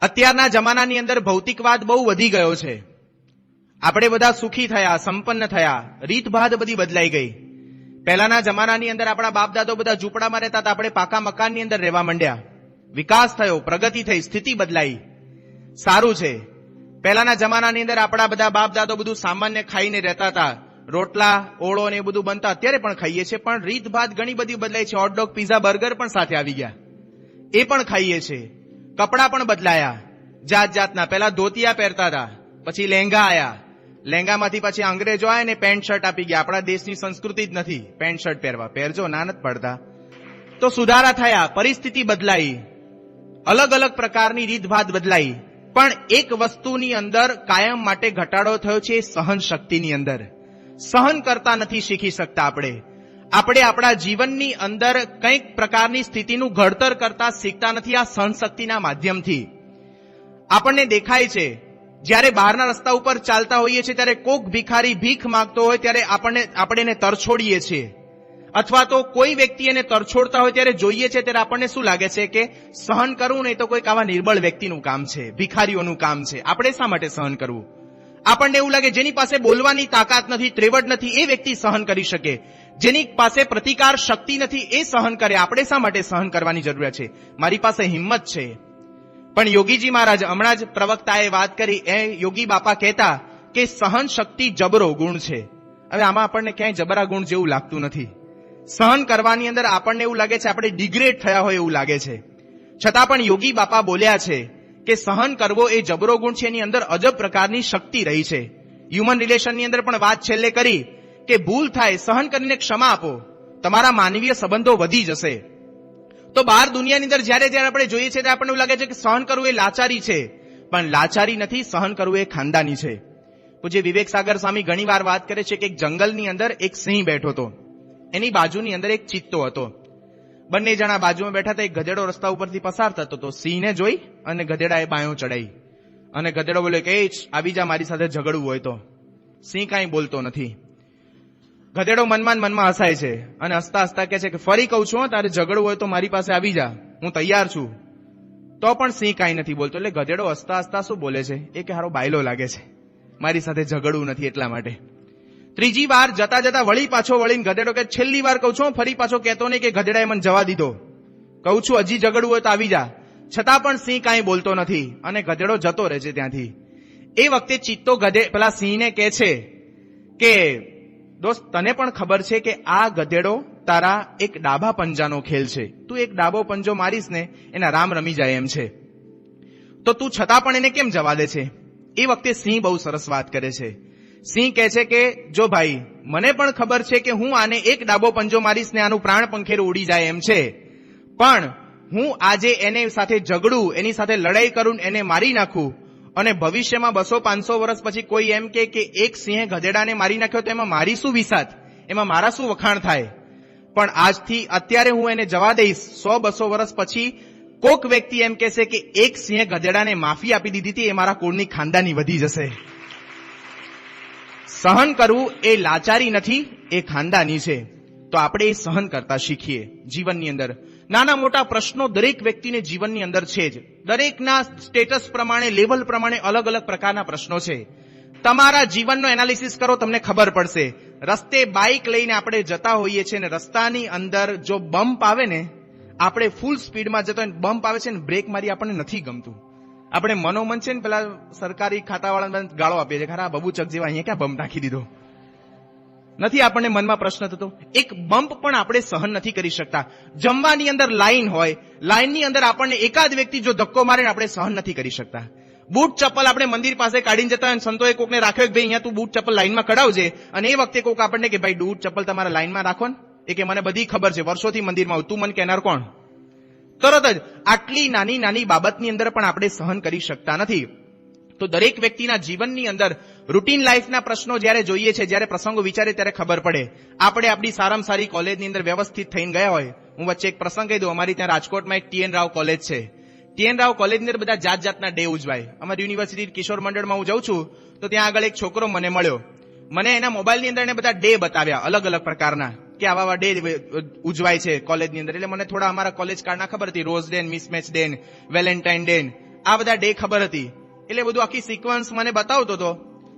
અત્યારના જમાનાની અંદર ભૌતિકવાદ બહુ વધી ગયો છે. આપણે બધા સુખી થયા, સંપન્ન થયા, રીતભાત બધી બદલાઈ ગઈ. પહેલાના જમાનાની અંદર આપણા બાપ દાદો બધા ઝૂંપડામાં રહેતા હતા, આપણે પાકા મકાનની અંદર રહેવા માંડ્યા. વિકાસ થયો, પ્રગતિ થઈ, સ્થિતિ બદલાઈ. સારું છે. પહેલાના જમાનાની અંદર આપણા બધા બાપ દાદો બધું સામાન્ય ખાઈને રહેતા હતા. રોટલા, ઓળો ને એ બધું બનતા અત્યારે પણ ખાઈએ છીએ, પણ રીતભાત ઘણી બધી બદલાઈ છે. હોટડોગ પીઝા બર્ગર પણ સાથે આવી ગયા. એ પણ ખાઈએ છીએ. કપડાં પણ બદલાયા. જાત જાતના પહેલા ધોતિયા પહેરતા હતા, પછી લહેંગા આયા. લહેંગામાંથી પછી અંગ્રેજો આયા ને પેન્ટ શર્ટ આપી ગયા. આપણા દેશની સંસ્કૃતિ જ નથી, પેન્ટ શર્ટ પહેરવા. પહેરજો, ના નથી પડતા. તો સુધારા થયા, પરિસ્થિતિ બદલાઈ. અલગ અલગ પ્રકારની રીતભાત બદલાઈ. પણ એક વસ્તુની અંદર કાયમ માટે ઘટાડો થયો છે સહન શક્તિની અંદર. સહન કરતા નથી શીખી શકતા આપણે. આપણે આપણા જીવનની અંદર કંઈક પ્રકારની સ્થિતિનું ઘડતર કરતા શીખતા નથી આ સહન શક્તિના માધ્યમથી. આપણને દેખાય છે, જ્યારે બહારના રસ્તા ઉપર ચાલતા હોઈએ છીએ, ત્યારે કોક ભિખારી ભીખ માંગતો હોય ત્યારે આપણને, આપણે એને તરછોડીએ છીએ. અથવા તો કોઈ વ્યક્તિ એને તરછોડતા હોય ત્યારે જોઈએ છે, ત્યારે આપણને શું લાગે છે કે સહન કરવું નહીં તો કોઈક આવા નિર્બળ વ્યક્તિનું કામ છે, ભિખારીઓનું કામ છે. આપણે શા માટે સહન કરવું? આપણને એવું લાગે જેની પાસે બોલવાની તાકાત નથી, ત્રેવડ નથી, એ વ્યક્તિ સહન કરી શકે. જેની પાસે પ્રતિકાર શક્તિ નથી એ સહન કરે. આપણે શા માટે સહન કરવાની જરૂરિયાત છે? મારી પાસે હિંમત છે. પણ યોગીજી મહારાજ હમણાં જ પ્રવક્તાએ વાત કરી. એ યોગી બાપા કહેતા કે સહન શક્તિ જબરો ગુણ છે. હવે આમાં આપણને ક્યાંય જબરા ગુણ જેવું લાગતું નથી. સહન કરવાની અંદર આપણને એવું લાગે છે આપણે ડિગ્રેડ થયા હોય એવું લાગે છે. છતાં પણ યોગી બાપા બોલ્યા છે કે સહન કરવો એ જબરો ગુણ છે. એની અંદર અજબ પ્રકારની શક્તિ રહી છે. હ્યુમન રિલેશનની અંદર પણ વાત છેલ્લે કરી કે ભૂલ થાય, સહન કરીને ક્ષમા આપો. તમારા માનવીય સંબંધો વધી જશે. તો બહાર દુનિયાની અંદર જ્યારે જ્યારે આપણે જોઈએ છીએ ત્યારે આપણને એવું લાગે છે કે સહન કરવું એ લાચારી છે. પણ લાચારી નથી, સહન કરવું એ ખાનદાની છે. પૂજ્ય વિવેક સાગર સ્વામી ઘણી વાર વાત કરે છે કે એક જંગલની અંદર એક સિંહ બેઠો હતો. એની બાજુની અંદર એક ચિત્તો હતો. બંને જણા બાજુમાં બેઠા હતા, એક ગધેડો રસ્તા ઉપરથી પસાર થતો હતો. સિંહને જોઈ અને ગધેડાએ બાયો ચડાઈ. અને ગધેડો બોલ્યો કે, એ આવી જા મારી સાથે ઝઘડવું હોય તો. સિંહ કાંઈ બોલતો નથી. ગધેડો મનમાં મનમાં હસાય છે અને હસતા હસતા કહે છે કે ફરી કહું છું તારે ઝઘડવું હોય તો મારી પાસે આવી જા. હું તૈયાર છું. તો પણ સિંહ કાંઈ નથી બોલતો. એટલે ગધેડો હસતા હસતા શું બોલે છે? એ કે હારો બાયલો લાગે છે. મારી સાથે ઝઘડવું નથી એટલા માટે. ત્રીજી વાર જતા જતા વળી પાછો વળીને ગધેડો કે છેલ્લી વાર કહું છું ફરી પાછો કહેતો નહીં કે ગધેડાએ મને જવા દીધો. કહું છું, હજી ઝઘડવું હોય તો આવી જા. છતાં પણ સિંહ કાંઈ બોલતો નથી અને ગધેડો જતો રહે છે ત્યાંથી. એ વખતે ચિત્તો ગધે, પેલા સિંહને કહે છે કે દોસ્ત, તને પણ ખબર છે કે આ ગધેડો તારા એક ડાબા પંજાનો ખેલ છે. તું એક ડાબો પંજો મારીશ ને, એના રામ રમી જાય એમ છે. તો તું છતાં પણ એને કેમ જવા દે છે? એ વખતે સિંહ બહુ સરસ વાત કરે છે. સિંહ કહે છે કે, જો ભાઈ, મને પણ ખબર છે કે હું આને એક ડાબો પંજો મારીશ ને આનું પ્રાણ પંખેરું ઉડી જાય એમ છે. પણ હું આજે એને સાથે ઝઘડું, એની સાથે લડાઈ કરું એને મારી નાખું. અને ભવિષ્યમાં બસો પાંચસો વર્ષ પછી કોઈ એમ કે કે એક સિંહે ગધેડાને મારી નાખ્યો તો એમાં મારી શું વિસાત એમાં મારા શું વખાણ થાય? પણ આજથી અત્યારે હું એને જવા દઈશ. સો બસો વર્ષ પછી કોક વ્યક્તિ એમ કહેશે કે એક સિંહે ગધેડાને માફી આપી દીધી હતી, એ મારા કુળની ખાનદાની વધી જશે. સહન કરવું એ લાચારી નથી, એ ખાનદાની છે. તો આપણે એ સહન કરતા શીખીએ જીવનની અંદર. નાના મોટા પ્રશ્નો દરેક વ્યક્તિને જીવનની અંદર છે જ. દરેકના સ્ટેટસ પ્રમાણે, લેવલ પ્રમાણે અલગ અલગ પ્રકારના પ્રશ્નો છે. તમારા જીવનનો એનાલિસિસ કરો, તમને ખબર પડશે. રસ્તે બાઇક લઈને આપણે જતા હોઈએ છીએ ને રસ્તાની અંદર જો બમ્પ આવે ને, આપણે ફૂલ સ્પીડમાં જતો હોય બમ્પ આવે છે ને, બ્રેક મારી આપણને નથી ગમતું. આપણે મનોમન છે ને, પેલા સરકારી ખાતાવાળા ગાળો આપીએ છીએ ખરા બબુચક જેવા અહીંયા ક્યાં બમ્પ નાખી દીધો? નથી આપણને મનમાં પ્રશ્ન થતો? એક બમ્પ પણ આપણે સહન નથી કરી શકતા. જમવાની અંદર લાઈન હોય, લાઈનની અંદર આપણને એકાદ વ્યક્તિ જો ધક્કો મારે આપણે સહન નથી કરી શકતા. બૂટ ચપ્પલ આપણે મંદિર પાસે કાઢીને જતા અને સંતોએ કોકને રાખ્યો કે ભાઈ અહીંયા તું બૂટ ચપ્પલ લાઈનમાં કઢાવજે. અને એ વખતે કોક આપણને કે, ભાઈ બૂટ ચપ્પલ તમારા લાઈનમાં રાખો ને. એ કે, મને બધી ખબર છે, વર્ષોથી મંદિરમાં તું મને કહેનાર કોણ? તરત જ આટલી નાની નાની બાબતની અંદર પણ આપણે સહન કરી શકતા નથી. તો દરેક વ્યક્તિના જીવનની અંદર રૂટીન લાઈફના પ્રશ્નો જ્યારે જોઈએ છે, જ્યારે પ્રસંગો વિચારે ત્યારે ખબર પડે. આપણે આપણી સારામાં સારી કોલેજની અંદર વ્યવસ્થિત થઈને ગયા હોય. હું વચ્ચે એક પ્રસંગ કહી દઉં. અમારી ત્યાં રાજકોટમાં એક ટીએન રાવ કોલેજ છે. ટીએન રાવ કોલેજની અંદર બધા જાત જાતના ડે ઉજવાય. અમારી યુનિવર્સિટી કિશોર મંડળમાં હું જાઉં છું, તો ત્યાં આગળ એક છોકરો મને મળ્યો. મને એના મોબાઈલની અંદર એને બધા ડે બતાવ્યા અલગ અલગ પ્રકારના, કે આવા આવા ડે ઉજવાય છે કોલેજની અંદર. એટલે મને થોડા અમારા કોલેજ કાળના ખબર હતી. Rose day mismatch day Valentine day આ બધા ડે ખબર હતી. એટલે બધું આખી સિક્વન્સ મને બતાવતો હતો.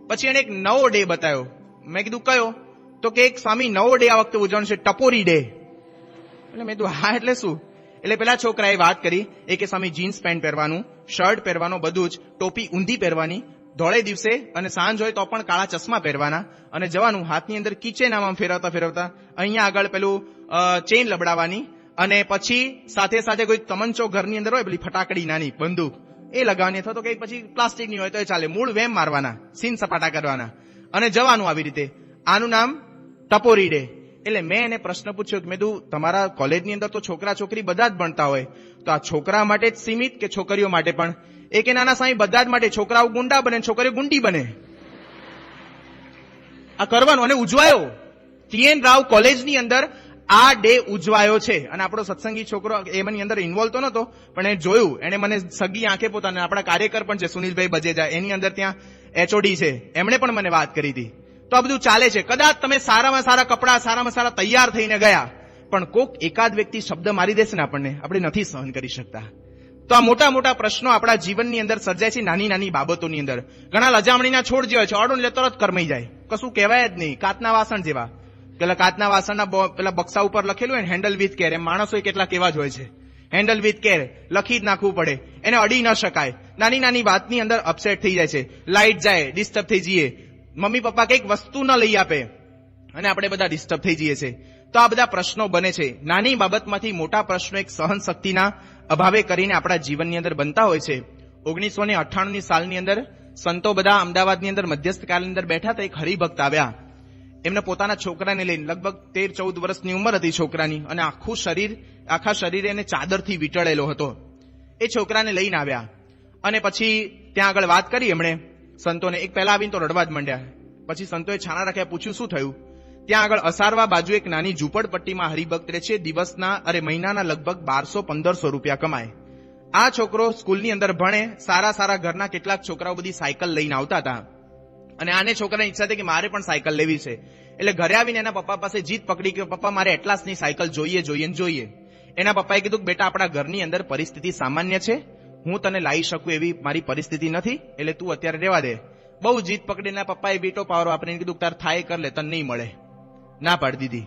પછી એને એક નવો ડે બતાવ્યો. મેં કીધું, કયો? તો કે એક, સ્વામી, નવો ડે આ વખતે ઉજવણ છે, ટપોરી ડે એટલે મેં કીધું, હા, એટલે શું? એટલે પેલા છોકરાએ વાત કરી, એ કે, સ્વામી જીન્સ પેન્ટ પહેરવાનું શર્ટ પહેરવાનું, બધું જ, ટોપી ઊંધી પહેરવાની, ધોળે દિવસે અને સાંજ હોય તો પણ કાળા ચશ્મા પહેરવાના અને જવાનું હાથની અંદર કિચેન આમ ફેરવતા ફેરવતા અહીંયા આગળ પેલું ચેન લબડાવવાની અને પછી સાથે સાથે કોઈ તમંચો ઘરની અંદર હોય, પેલી ફટાકડી નાની, બંદૂક. એ લગાવવાની અથવા તો કઈ પછી પ્લાસ્ટિકની હોય તો એ ચાલે. મૂળ વેમ મારવાના, સીન સપાટા કરવાના. અને જવાનું આવી રીતે. આનું નામ ટપોરી ડે એટલે મેં એને પ્રશ્ન પૂછ્યો કે મેં તું તમારા કોલેજની અંદર તો છોકરા છોકરી બધા જ ભણતા હોય. તો આ છોકરા માટે જ સીમિત કે છોકરીઓ માટે પણ? એ કે નાના સાંઈ બધા જ માટે. છોકરાઓ ગુંડા બને છોકરીઓ ગુંડી બને. આ કરવાનું. અને ઉજવાયો. ટીએન રાવ કોલેજની અંદર આ ડે ઉજવાયો છે. અને આપણો સત્સંગી છોકરો એમની અંદર ઇન્વોલ્વ તો નતો, પણ એ જોયું. એને મને સગી આંખે પોતાને આપણા કાર્યકર પણ છે સુનિલભાઈ બજેજા એની અંદર ત્યાં એચઓડી છે. એમણે પણ મને વાત કરી હતી. તો આ બધું ચાલે છે. કદાચ તમે સારામાં સારા કપડાં, સારામાં સારા તૈયાર થઈને ગયા, પણ કોક એકાદ વ્યક્તિ શબ્દ મારી દેશે ને આપણને. આપણે નથી સહન કરી શકતા. તો આ મોટા મોટા પ્રશ્નો આપણા જીવનની અંદર સર્જાય છે નાની નાની બાબતોની અંદર. ઘણા લજામણીના છોડ જેવા છે. ઓડો લે તરત કરમાઈ જાય. કશું કહેવાય જ નહીં. કાચના વાસણ જેવા. પેલા કાચના વાસણના પેલા બક્સા ઉપર લખેલું હોય હેન્ડલ વિથ કેર એમ માણસો કેટલા કેવા જ હોય છે. હેન્ડલ વિથ કેર લખી જ નાખવું પડે. એને અડી ન શકાય. નાની નાની વાતની અંદર અપસેટ થઈ જાય છે. લાઈટ જાય ડિસ્ટર્બ થઈ જઈએ. મમ્મી પપ્પા કંઈક વસ્તુ ન લઈ આપે. અને આપણે બધા ડિસ્ટર્બ થઈ જઈએ છીએ. તો આ બધા પ્રશ્નો બને છે. નાની બાબતમાંથી મોટા પ્રશ્નો એક સહન શક્તિના અભાવે કરીને આપણા જીવનની અંદર બનતા હોય છે. ઓગણીસો ને અઠ્ઠાણુંની સાલની અંદર સંતો બધા અમદાવાદની અંદર મધ્યસ્થ કાલની અંદર બેઠા તો એક હરિભક્ત આવ્યા. એમને પોતાના છોકરાને લઈને. લગભગ તેર, ચૌદ વર્ષની ઉંમર હતી છોકરાની અને આખું શરીર, આખા શરીરે એને ચાદરથી વીંટળેલો હતો. એ છોકરાને લઈને આવ્યા. અને પછી ત્યાં આગળ વાત કરી એમણે. સંતોને એક પહેલા આવીને તો રડવા જ માંડ્યા. પછી સંતોએ છાણા રાખ્યા, પૂછ્યું, શું થયું? ત્યાં આગળ અસારવા બાજુ એક નાની ઝૂંપડપટ્ટીમાં હરિભક્ત રહે છે. દિવસના, અરે મહિનાના લગભગ બારસો, પંદરસો રૂપિયા કમાય. આ છોકરો સ્કૂલની અંદર ભણે, સારા સારા ઘરના કેટલાક છોકરાઓ બધી સાયકલ લઈને આવતા હતા. અને આને છોકરાની ઈચ્છા થઈ કે મારે પણ સાયકલ લેવી છે. એટલે ઘરે આવીને એના પપ્પા પાસે જીત પકડી કે પપ્પા, મારે એટલાસની સાયકલ જોઈએ જોઈએ ને જોઈએ. એના પપ્પાએ કીધું બેટા, આપણા ઘરની અંદર પરિસ્થિતિ સામાન્ય છે. હું તને લાવી શકું એવી મારી પરિસ્થિતિ નથી, એટલે તું અત્યારે રહેવા દે. બહુ જીત પકડીને પપ્પાએ બીટો પાવરો આપીને કીધું તાર થાય કર લે, તને નહીં મળે. ના પાડી દીધી.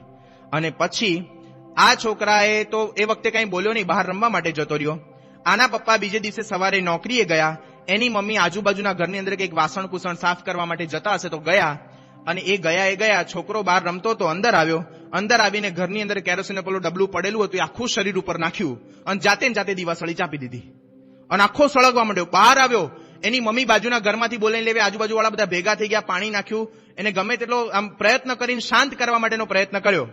અને પછી આ છોકરાએ તો એ વખતે કઈ બોલ્યો નહીં, બહાર રમવા માટે જતો રહ્યો. આના પપ્પા બીજે દિવસે સવારે નોકરીએ ગયા. એની મમ્મી આજુબાજુના ઘરની અંદર કંઈક વાસણ કુસણ સાફ કરવા માટે જતા હશે તો ગયા અને એ ગયા એ ગયા છોકરો બહાર રમતો તો અંદર આવ્યો. અંદર આવીને ઘરની અંદર કેરોસીન પેલું ડબલું પડેલું હતું એ આખું શરીર ઉપર નાખ્યું અને જાતે ને જાતે દિવાસળી ચાપી દીધી. અને આખો સળગવા માંડ્યો. બહાર આવ્યો. એની મમ્મી બાજુના ઘરમાંથી બોલાવી લેવી આજુબાજુ વાળા બધા ભેગા થઈ ગયા, પાણી નાખ્યું. એને ગમે તેટલો આમ પ્રયત્ન કરીને શાંત કરવા માટેનો પ્રયત્ન કર્યો.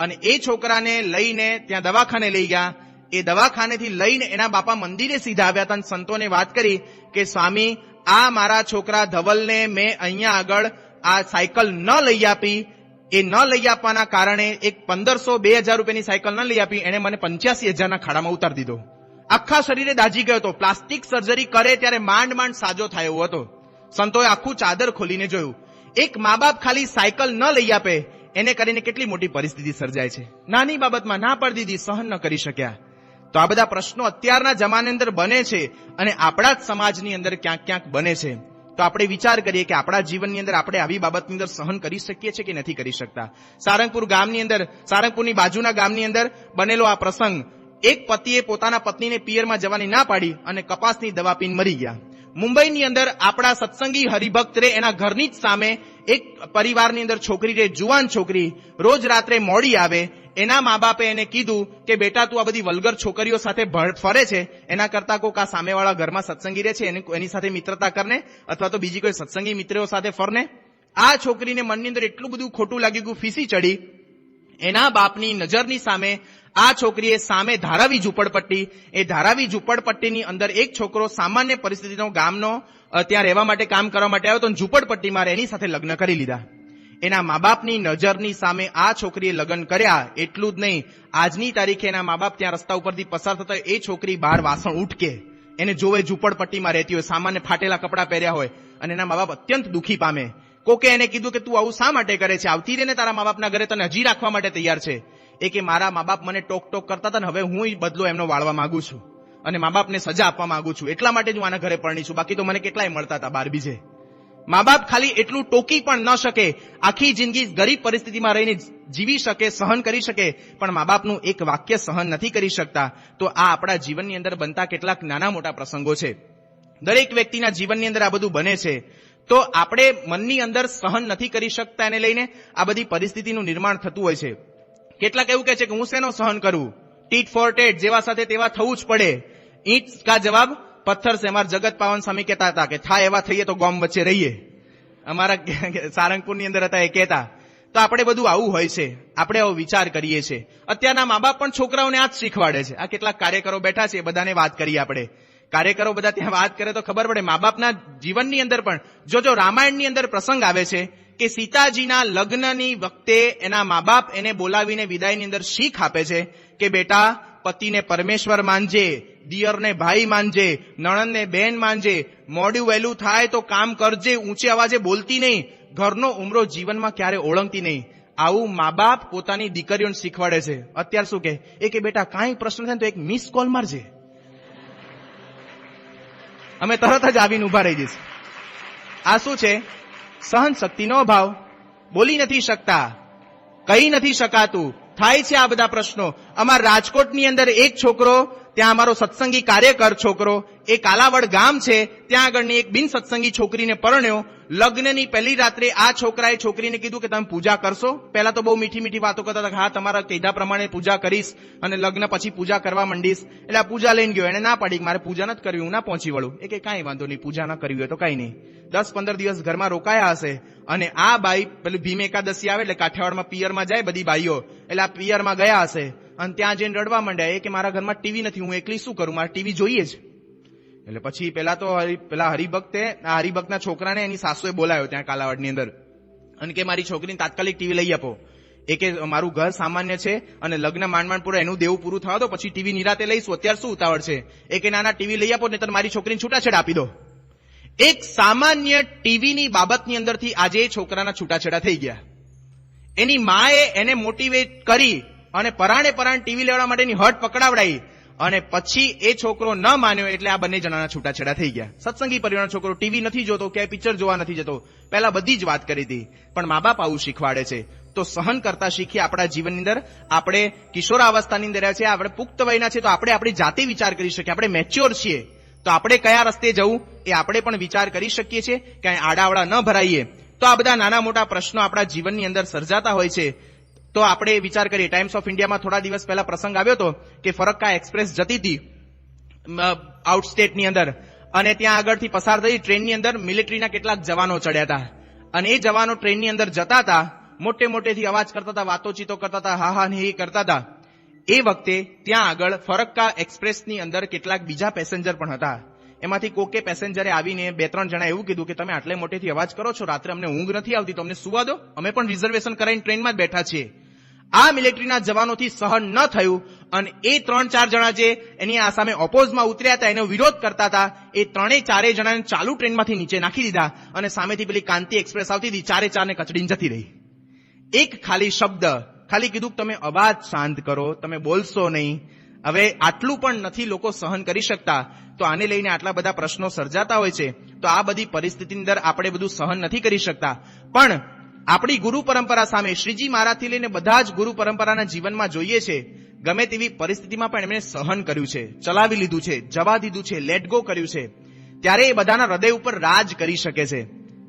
અને એ છોકરાને લઈને ત્યાં દવાખાને લઈ ગયા. એ દવાખાનેથી લઈને એના બાપા મંદિરે સીધા આવ્યા હતા અને સંતોને વાત કરી કે, સ્વામી, આ મારા છોકરા ધવલને મેં અહીંયા આગળ આ સાયકલ ન લઈ આપી. એ ન લઈ આપવાના કારણે એક પંદરસો બે હજાર રૂપિયાની સાયકલ ન લઈ આપી. એને મને પંચ્યાસી હજારના ખાડામાં ઉતારી દીધો. આખા શરીરે દાજી ગયો હતો. પ્લાસ્ટિક સર્જરી કરે ત્યારે માંડ માંડ સાજો થાય હતો. સંતોએ આખું ચાદર ખોલીને જોયું. એક મા બાપ ખાલી સાયકલ ન લઈ આપે. એને કરીને કેટલી મોટી પરિસ્થિતિ સર્જાય છે. નાની બાબતમાં ના પડી દીધી, સહન ન કરી શક્યા. તો આ બધા પ્રશ્નો અત્યારના જમાની અંદર બને છે અને આપણા જ સમાજની અંદર ક્યાંક ક્યાંક બને છે. તો આપણે વિચાર કરીએ કે આપણા જીવનની અંદર આપણે આવી બાબતની અંદર સહન કરી શકીએ છીએ કે નથી કરી શકતા. સારંગપુર ગામની અંદર, સારંગપુરની બાજુના ગામની અંદર બનેલો આ પ્રસંગ, એક પતિએ પોતાના પત્નીને પિયરમાં જવાની ના પાડી અને કપાસની દવા પીને મરી ગયા. મુંબઈની અંદર આપણા સત્સંગી હરિભક્ત રે એના ઘરની જ સામે એક પરિવારની અંદર છોકરી રે, જુવાન છોકરી, રોજ રાત્રે મોડી આવે એના મા બાપે એને કીધું કે, બેટા, તું આ બધી વલગર છોકરીઓ સાથે ફરે છે. એના કરતા કોક આ સામેવાળા ઘરમાં સત્સંગી રહે છે. એની સાથે મિત્રતા કરને અથવા તો બીજી કોઈ સત્સંગી મિત્રો સાથે ફરને. આ છોકરીને મનની અંદર એટલું બધું ખોટું લાગ્યું કે ફીસી ચડી. એના બાપની નજરની સામે આ છોકરીએ સામે ધારાવી ઝૂંપડપટ્ટી. એ ધારાવી ઝૂંપડપટ્ટીની અંદર એક છોકરો સામાન્ય પરિસ્થિતિનો ગામનો ત્યાં રહેવા માટે, કામ કરવા માટે આવ્યો તો ઝૂંપડપટ્ટીમાં એની સાથે લગ્ન કરી લીધા. એના મા બાપની નજરની સામે આ છોકરીએ લગ્ન કર્યા, એટલું જ નહીં. આજની તારીખે એના મા બાપ ત્યાં રસ્તા ઉપરથી પસાર થતા એ છોકરી બહાર વાસણ ઉઠકે એને જોવે ઝૂંપડપટ્ટીમાં રહેતી હોય, સામાન્ય ફાટેલા કપડાં પહેર્યા હોય અને એના મા બાપ અત્યંત દુઃખી પામે. કોકે એને કીધું કે તું આવું શા માટે કરે છે? આવતી રહે ને તારા મા બાપના ઘરે તને હજી રાખવા માટે તૈયાર છે. એ કે મારા મા બાપ મને ટોક ટોક કરતા હતા ને હવે હું બદલો એમનો વાળવા માંગુ છું. અને મા બાપને સજા આપવા માંગુ છું. એટલા માટે જ હું આના ઘરે પરણી છું. બાકી તો મને કેટલાય મળતા હતા બાર બીજે. મા બાપ ખાલી એટલું ટોકી પણ ન શકે, આખી જિંદગી ગરીબ પરિસ્થિતિમાં રહીને જીવી શકે, સહન કરી શકે, પણ મા બાપનું એક વાક્ય સહન નથી કરી શકતા. તો આ આપણા જીવનની અંદર બનતા કેટલાક નાના મોટા પ્રસંગો છે. દરેક વ્યક્તિના જીવનની અંદર આ બધું બને છે. તો આપણે મનની અંદર સહન નથી કરી શકતા એને લઈને આ બધી પરિસ્થિતિનું નિર્માણ થતું હોય છે. કેટલાક એવું કહે છે કે હું શેનો સહન કરું? ટીટ ફોર ટેટ જેવા સાથે તેવા થવું જ પડે. ઈટ કા જવાબ પથ્થર છે અમારા જગત પાવન સ્વામી કહેતા હતા કે થાય એવા થઈએ તો ગોમ વચ્ચે રહીએ. અમારા સારંગપુરની અંદર હતા એ કહેતા, તો આપણે બધું આવું હોય છે, આપણે આવો વિચાર કરીએ છીએ અત્યારના મા બાપ પણ છોકરાઓને આ જ શીખવાડે છે. આ કેટલાક કાર્યકરો બેઠા છે, એ બધાને વાત કરીએ આપણે. કાર્યકરો બધા ત્યાં વાત કરે તો ખબર પડે મા બાપના જીવનની અંદર પણ જો જો રામાયણની અંદર પ્રસંગ આવે છે કે સીતાજીના લગ્નની વખતે એના મા બાપ એને બોલાવીને વિદાયની અંદર શીખ આપે છે કે, બેટા, પતિને પરમેશ્વર માનજે દિયરને ભાઈ માનજે નણંદને બેન માનજે મોડું વહેલું થાય તો કામ કરજે, ઊંચે અવાજે બોલતી નહીં. ઘરનો ઉમરો જીવનમાં ક્યારે ઓળંગતી નહીં. આવું મા બાપ પોતાની દીકરીઓને શીખવાડે છે. અત્યાર શું કે એ કે, બેટા, કાંઈ પ્રશ્ન થાય તો એક મિસ કોલ મારજે. અમે તરત જ આવીને ઊભા રહી જઈશું. આ શું છે? સહન શક્તિનો અભાવ. બોલી નથી શકતા. કહી નથી શકાતું. થાય છે આ બધા પ્રશ્નો. અમારા રાજકોટની અંદર એક છોકરો ત્યાં અમારો સત્સંગી કાર્યકર છોકરો, એ કાલાવડ ગામ છે, ત્યાં આગળની એક બિન સત્સંગી છોકરીને પરણ્યો. લગ્નની પહેલી રાત્રે આ છોકરાએ છોકરીને કીધું કે તમે પૂજા કરશો? પહેલા તો બહુ મીઠી મીઠી વાતો કરતા હતા હા, તમારા કીધા પ્રમાણે પૂજા કરીશ અને લગ્ન પછી પૂજા કરવા માંડીશ. એટલે આ પૂજા લઈને ગયો. એને ના પાડી મારે પૂજા નથી કરવી, હું ના પહોંચી વળું. એ કે, કાંઈ વાંધો નહીં, પૂજા ના કરવી હોય તો કાંઈ નહીં. દસ પંદર દિવસ ઘરમાં રોકાયા હશે અને આ બાઈ પેલું ભીમ એકાદશી આવે એટલે કાઠિયાવાડમાં પિયરમાં જાય બધી બાઈઓ. એટલે આ પિયરમાં ગયા હશે. અને ત્યાં જઈને રડવા માંડ્યા. એ કે મારા ઘરમાં ટીવી નથી, હું એકલી શું કરું? મારે ટીવી જોઈએ જ. એટલે પછી પેલા તો પેલા હરિભક્તે, આ હરિભક્તના છોકરાને એની સાસુએ બોલાયો ત્યાં કાલાવાડની અંદર. અને કે મારી છોકરીને તાત્કાલિક ટીવી લઈ આપો. એ કે મારું ઘર સામાન્ય છે અને લગ્ન માંડ માંડ પૂરું એનું દેવું પૂરું થવા દો, પછી ટીવી નિરાતે લઈશું. અત્યારે શું ઉતાવળ છે? એ કે નાના, ટીવી લઈ આપો ને મારી છોકરીને છૂટાછેડા આપી દો. એક સામાન્ય ટીવીની બાબતની અંદરથી આજે એ છોકરાના છૂટાછેડા થઈ ગયા. એની માએ એને મોટિવેટ કરી અને પરાણે પરાણ ટીવી લેવા માટેની હટ પકડાવડાઈ. અને પછી એ છોકરો ન માન્યો એટલે આ બંને જણાના છૂટાછેડા થઈ ગયા. સત્સંગી પરિવારનો છોકરો ટીવી નથી જોતો, ક્યાંય પિક્ચર જોવા નથી જતો. પહેલા બધી જ વાત કરી હતી. પણ મા બાપ આવું શીખવાડે છે. તો સહન કરતા શીખીએ આપણા જીવનની અંદર. આપણે કિશોરાવસ્થાની અંદર છે આપણે પુખ્ત વયના છે તો આપણે આપણી જાતે વિચાર કરી શકીએ. આપણે મેચ્યોર છીએ. તો આપણે કયા રસ્તે જવું એ આપણે પણ વિચાર કરી શકીએ છીએ. ક્યાંય આડાવડા ન ભરાઈએ. તો આ બધા નાના મોટા પ્રશ્નો આપણા જીવનની અંદર સર્જાતા હોય છે. તો આપણે વિચાર કરીએ ટાઈમ્સ ઓફ ઇન્ડિયામાં થોડા દિવસ પહેલા પ્રસંગ આવ્યો હતો કે ફરક્કા એક્સપ્રેસ જતી હતી આઉટસ્ટેટની અંદર. અને ત્યાં આગળથી પસાર થઈ ટ્રેનની અંદર મિલિટરીના કેટલાક જવાનો ચડ્યા હતા. અને એ જવાનો ટ્રેનની અંદર જતા હતા, મોટે મોટેથી અવાજ કરતા હતા, વાતોચીતો કરતા હતા, હા હા ને એ કરતા હતા. એ વખતે ત્યાં આગળ ફરક્કા એક્સપ્રેસની અંદર કેટલાક બીજા પેસેન્જર પણ હતા. એમાંથી કોકે પેસેન્જરે આવીને બે ત્રણ જણા એવું કીધું કે તમે આટલે મોટેથી અવાજ કરો છો, રાત્રે અમને ઊંઘ નથી આવતી, તો અમને સુવા દો. અમે પણ રિઝર્વેશન કરાવીને ટ્રેનમાં જ બેઠા છીએ. આ મિલિટરીના જવાનોથી સહન ન થયું અને એ ત્રણ ચાર જણા જે એની આ સામે ઓપોઝમાં ઉતર્યા હતા, એનો વિરોધ કરતા હતા, એ ત્રણેય ચારેય જણાને ચાલુ ટ્રેનમાંથી નીચે નાખી દીધા અને સામેથી પેલી કાંતિ એક્સપ્રેસ આવતી હતી, ચારે ચારને કચડીને જતી રહી. એક ખાલી શબ્દ, ખાલી કીધું તમે અવાજ શાંત કરો, તમે બોલશો નહીં હવે આટલું પણ નથી લોકો સહન કરી શકતા, તો આને લઈને આટલા બધા પ્રશ્નો સર્જાતા હોય છે, તો આ બધી પરિસ્થિતિની અંદર આપણે બધું સહન નથી કરી શકતા. પણ આપણી ગુરુ પરંપરા સામે શ્રીજી મહારાજથી લઈને બધા જ ગુરુ પરંપરાના જીવનમાં જોઈએ છે, ગમે તેવી પરિસ્થિતિમાં પણ એમણે સહન કર્યું છે, ચલાવી લીધું છે, જવા દીધું છે લેટ ગો કર્યું છે. ત્યારે એ બધાના હૃદય ઉપર રાજ કરી શકે છે.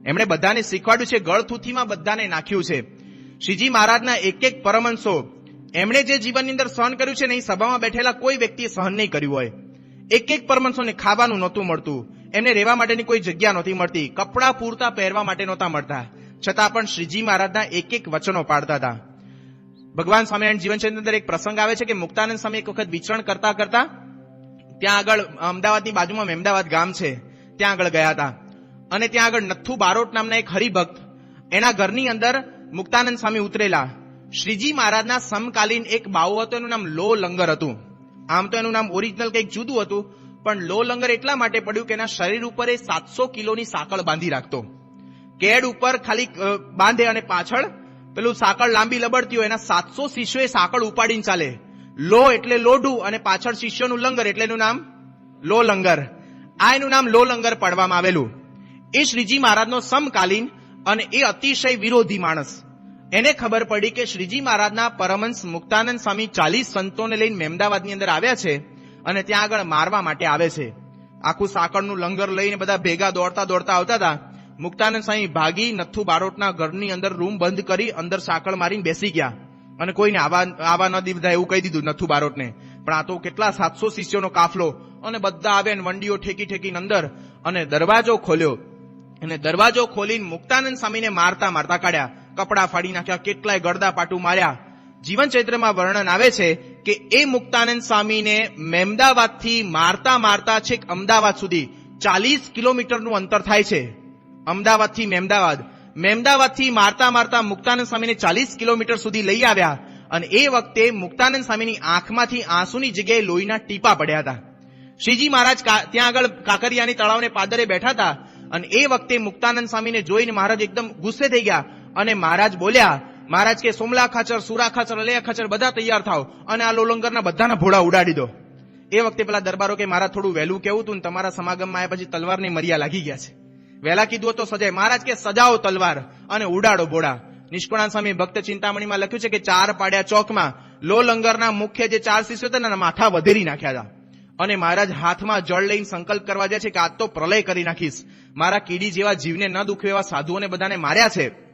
એમણે બધાને શીખવાડ્યું છે, ગળથુથીમાં બધાને નાખ્યું છે. શ્રીજી મહારાજના એક એક પરમંશો એમણે જે જીવનની અંદર સહન કર્યું છે ને એ સભામાં બેઠેલા કોઈ વ્યક્તિએ સહન નહીં કર્યું હોય. એક એક પરમંશોને ખાવાનું નહોતું મળતું. એમને રહેવા માટેની કોઈ જગ્યા નહોતી મળતી. કપડાં પૂરતા પહેરવા માટે નહોતા મળતા. છતાં પણ શ્રીજી મહારાજના એક એક વચનો પાડતા હતા. ભગવાન સ્વામિનારાયણ જીવનચંદ્ર અંદર એક પ્રસંગ આવે છે કે મુક્તાનંદ સ્વામી એક વખત વિચરણ કરતા કરતા ત્યાં આગળ અમદાવાદની બાજુમાં મહેમદાવાદ ગામ છે. ત્યાં આગળ ગયા હતા. અને ત્યાં આગળ નથુ બારોટ નામના એક હરિભક્ત એના ઘરની અંદર મુક્તાનંદ સ્વામી ઉતરેલા. શ્રીજી મહારાજના સમકાલીન એક બાવો હતો, એનું નામ લો લંગર હતું. આમ તો એનું નામ ઓરિજિનલ કંઈક જુદું હતું, પણ લો લંગર એટલા માટે પડ્યું કે એના શરીર ઉપર એ સાતસો કિલોની સાંકળ બાંધી રાખતો. કેડ ઉપર ખાલી બાંધે અને પાછળ પેલું સાંકળ લાંબી લબડતી હોય, એના સાતસો શિષ્યો એ સાંકળ ઉપાડીને ચાલે. લો એટલે લોઢું અને પાછળ શિષ્યોનું લંગર એટલે એનું નામ લો લંગર. આ એનું નામ લો લંગર પાડવામાં આવેલું. એ શ્રીજી મહારાજનો સમકાલીન અને એ અતિશય વિરોધી માણસ. એને ખબર પડી કે શ્રીજી મહારાજના પરમહંસ મુક્તાનંદ સ્વામી ચાલીસ સંતોને લઈને મહેમદાવાદની અંદર આવ્યા છે અને ત્યાં આગળ મારવા માટે આવે છે. આખું સાકળનું લંગર લઈને બધા ભેગા દોડતા દોડતા આવતા હતા. મુક્તાનંદ સ્વામી ભાગી નથુ બારોટના ઘરની અંદર રૂમ બંધ કરી અંદર સાકળ મારીને બેસી ગયા. અને કોઈને આવા આવા ન દીધા એવું કહી દીધું નથુ બારોટને. પણ આ તો કેટલા સાતસો શિષ્યોનો કાફલો. અને બધા આવે ને વંડીઓ ઠેકી ઠેકીને અંદર. અને દરવાજો ખોલ્યો. અને દરવાજો ખોલીને મુક્તાનંદ સ્વામીને મારતા મારતા કાઢ્યા. કપડા ફાડી નાખ્યા, કેટલાય ગળદા પાટું માર્યા. જીવન ચૈત્રમાં વર્ણન આવે છે કે એ મુક્તાનંદ સ્વામીને મહેમદાવાદથી મારતા મારતા છેક અમદાવાદ સુધી ચાલીસ કિલોમીટરનું અંતર થાય છે. અમદાવાદથી મહેમદાવાદ મેમદાવાદથી મારતા મારતા મુક્તાનંદ સ્વામીને ચાલીસ કિલોમીટર સુધી લઈ આવ્યા અને એ વખતે મુક્તાનંદ સ્વામીની આંખમાંથી આંસુની જગ્યાએ લોહીના ટીપા પડ્યા હતા. શ્રીજી મહારાજ ત્યાં આગળ કાકરિયાની તળાવને પાદરે બેઠા હતા અને એ વખતે મુક્તાનંદ સ્વામીને જોઈને મહારાજ એકદમ ગુસ્સે થઈ ગયા. અને મહારાજ બોલ્યા, મહારાજ કે સોમલા ખાચર, સુરા ખાચર, અલૈયા ખાચર બધા તૈયાર થાવ અને આ લોલંગરના બધાના ભોળા ઉડાડી દો. એ વખતે પેલા દરબારો કે, મારા થોડું વહેલું કેવું હતું તમારા સમાગમમાં આવ્યા પછી તલવારની મર્યા લાગી ગયા છે. વહેલા કીધું તો સજાય. મહારાજ કે, સજાઓ તલવાર અને ઉડાડો ભોળા. નિષ્કુણાન સ્વામી ભક્ત ચિંતામણીમાં લખ્યું છે કે, ચાર પાડ્યા ચોકમાં લો લંગરના મુખ્ય જે ચાર શિષ્યો હતા એના માથા વધેરી નાખ્યા હતા. અને મહારાજ હાથમાં જળ લઈને સંકલ્પ કરવા જાય છે કે, આજ તો પ્રલય કરી નાખીશ. મારા કીડી જેવા જીવને ન દુખે એવા સાધુઓને બધાને માર્યા છે.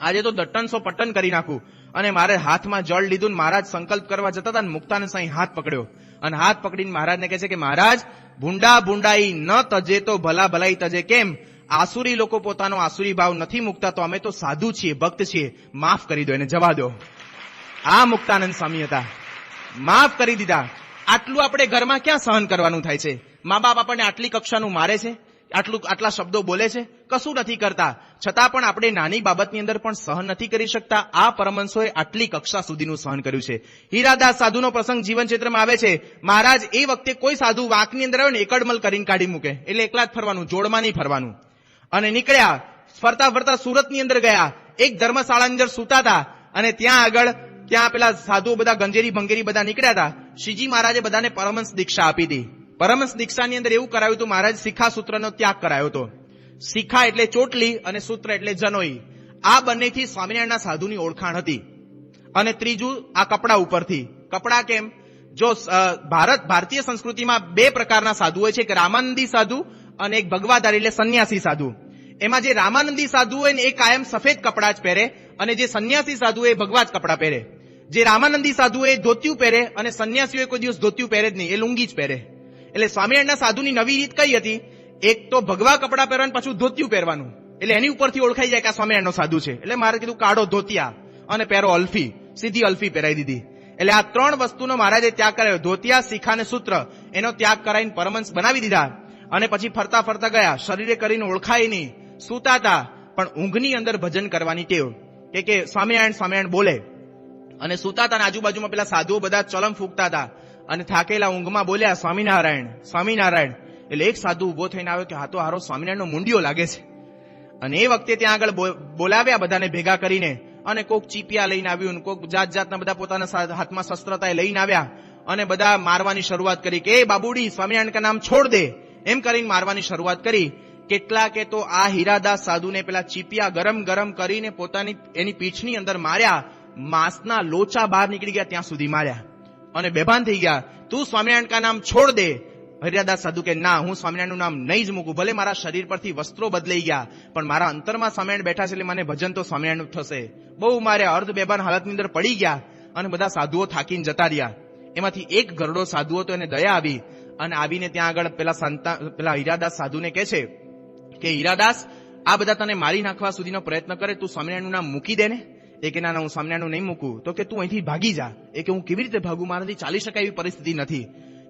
આજે તો દટ્ટનસો પટ્ટન કરી નાખું. અને મારે હાથમાં જળ લીધું મહારાજ સંકલ્પ કરવા જતા હતા ને મુક્તાનંદ સાંઈ હાથ પકડ્યો. અને હાથ પકડીને મહારાજને કહે છે કે, મહારાજ, ભૂંડા ભૂંડાઈ ન તજે તો ભલા ભલાઈ તજે કેમ? આસુરી લોકો પોતાનો આસુરી ભાવ નથી મૂકતા તો અમે તો સાધુ છીએ, ભક્ત છીએ. માફ કરી દો, એને જવા દો. આ મુક્તાનંદ સ્વામી હતા. માફ કરી દીધા. આટલું આપણે ઘરમાં ક્યાં સહન કરવાનું થાય છે? મા બાપ આપણને આટલી કક્ષાનું મારે છે? આટલું આટલા શબ્દો બોલે છે? કશું નથી કરતા. છતાં પણ આપણે નાની બાબતની અંદર પણ સહન નથી કરી શકતા. આ પરમંશોએ આટલી કક્ષા સુધીનું સહન કર્યું છે. હીરાદાસ સાધુનો પ્રસંગ જીવન ક્ષેત્રમાં આવે છે. મહારાજ, એ વખતે કોઈ સાધુ વાંકની અંદર આવે ને, એકડમલ કરીને કાઢી મૂકે. એટલે એકલા જ ફરવાનું, જોડમાં નહીં ફરવાનું. અને નીકળ્યા, ફરતા ફરતા સુરતની અંદર ગયા. એક ધર્મશાળાની અંદર સૂતા હતા. અને ત્યાં આગળ, ત્યાં પેલા સાધુઓ બધા ગંજેરી ભંગેરી બધા નીકળ્યા હતા. શ્રીજી મહારાજે બધાને પરમહંસ દીક્ષા આપી હતી પરમહંસ દીક્ષાની અંદર એવું કરાયું હતું, મહારાજ શિખા સૂત્રનો ત્યાગ કરાયો હતો. શિખા એટલે ચોટલી અને સૂત્ર એટલે જનોઈ. આ બંનેથી સ્વામિનારાયણના સાધુની ઓળખાણ હતી. અને ત્રીજું, આ કપડા ઉપરથી. કપડા કેમ? જો ભારત, ભારતીય સંસ્કૃતિમાં બે પ્રકારના સાધુ હોય છે, એક રામાનંદી સાધુ અને એક ભગવાધારી એટલે સંન્યાસી સાધુ. એમાં જે રામાનંદી સાધુ હોય ને, એ કાયમ સફેદ કપડા જ પહેરે અને જે સંન્યાસી સાધુ એ ભગવા જ કપડા પહેરે. જે રામાનંદી સાધુ એ ધોતિયું પહેરે અને સંન્યાસીઓ કોઈ દિવસ ધોતિયું પહેરે જ નહીં, એ લુંગી જ પહેરે. એટલે સ્વામિનારાયણના સાધુની નવી રીત કઈ હતી? એક તો ભગવા કપડા પહેરવાનું, પાછું ધોતિયું પહેરવાનું. એટલે એની ઉપરથી ઓળખાઈ જાય કે આ સ્વામિનારાયણનો સાધુ છે. એટલે મારે કીધું કાઢો ધોતિયા અને પહેરો અલ્ફી, સીધી અલ્ફી પહેરાઈ દીધી. એટલે આ ત્રણ વસ્તુનો મહારાજે ત્યાગ કરાયો. ધોતિયા, શીખા અને સૂત્ર, એનો ત્યાગ કરાવીને પરમંશ બનાવી દીધા. અને પછી ફરતા ફરતા ગયા. શરીરે કરીને ઓળખાય નહીં. સૂતા હતા પણ ઊંઘની અંદર ભજન કરવાની ટેવ. કે કે, સ્વામિનારાયણ સ્વામિનારાયણ બોલે. અને સૂતા હતા આજુબાજુમાં પેલા સાધુઓ બધા ચલમ ફૂંકતા હતા. અને થાકેલા ઊંઘમાં બોલ્યા, સ્વામિનારાયણ સ્વામિનારાયણ. એટલે એક સાધુ ઊભો થઈને આવ્યો કે, હા તો હારો સ્વામિનારાયણનો મુંડિયો લાગે છે. અને એ વખતે ત્યાં આગળ બોલાવ્યા બધાને ભેગા કરીને અને કોક ચીપિયા લઈને આવ્યું કોક જાત જાતના બધા પોતાના હાથમાં શસ્ત્રતા લઈને આવ્યા અને બધા મારવાની શરૂઆત કરી કે, એ બાબુડી, સ્વામિનારાયણ કા નામ છોડ દે. એમ કરીને મારવાની શરૂઆત કરી. કેટલાકે તો આ હીરાદાસ સાધુને પેલા ચીપિયા ગરમ ગરમ કરીને પોતાની, એની પીઠની અંદર માર્યા, માંસના લોચા બહાર નીકળી ગયા ત્યાં સુધી માર્યા. અને બેભાન થઈ ગયા. તું સ્વામિનારાયણ કા નામ છોડ દે. હરિયાદાસ સાધુ કે, ના, હું સ્વામિનારાયણનું નામ નહીં જ મૂકું. ભલે મારા શરીર પરથી વસ્ત્રો બદલાઈ ગયા, પણ મારા અંતરમાં સ્વામિનારાયણ બેઠા છે એટલે મને ભજન તો સ્વામિનારાયણનું થશે. બહુ મારે અર્ધ બેભાન હાલતની અંદર પડી ગયા અને બધા સાધુઓ થાકીને જતા રહ્યા. એમાંથી એક ગરડો સાધુઓ તો એને દયા આવી અને આવીને ત્યાં આગળ પેલા સંતા, પેલા હીરાદાસ સાધુને કહે છે કે, હીરાદાસ, આ બધા તને મારી નાખવા સુધીનો પ્રયત્ન કરે, તું સ્વામિનારાયણનું નામ મૂકી દે ને. એ કે ના હું સ્વામિનારાયણનું નહીં મૂકું, તો કે તું અહીંથી ભાગી જા. એ કે હું કેવી રીતે ભાગું? મારાથી ચાલી શકાય એવી પરિસ્થિતિ નથી.